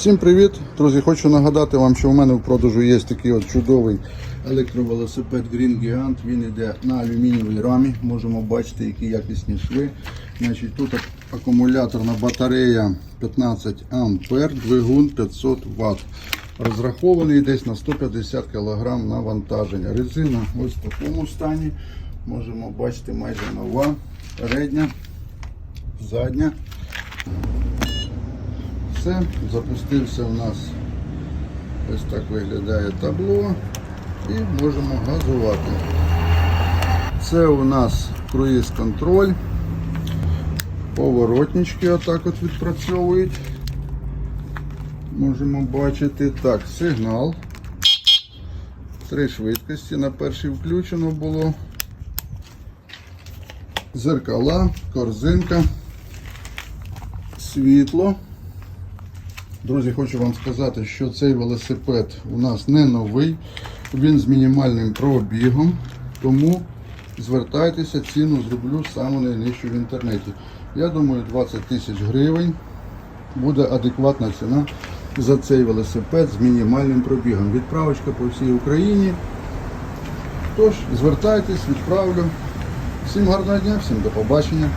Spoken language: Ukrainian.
Всім привіт! Друзі, хочу нагадати вам, що в мене в продажу є такий от чудовий електровелосипед Green Gigant. Він йде на алюмінієвій рамі. Можемо бачити, які якісні шви. Значить, тут акумуляторна батарея 15 ампер, двигун 500 Вт. Розрахований десь на 150 кг навантаження. Резина ось в такому стані. Можемо бачити майже нова, передня, задня. Все, запустився у нас ось так виглядає табло і можемо газувати. Це у нас круїз контроль. Поворотнички отак от відпрацьовують. Можемо бачити. Так, сигнал. Три швидкості. На першій включено було. Зеркала, корзинка, світло. Друзі, хочу вам сказати, що цей велосипед у нас не новий, він з мінімальним пробігом, тому звертайтеся, ціну зроблю саму найнижчу в інтернеті. Я думаю, 20 тисяч гривень буде адекватна ціна за цей велосипед з мінімальним пробігом. Відправочка по всій Україні. Тож, звертайтесь, відправлю. Всім гарного дня, всім до побачення.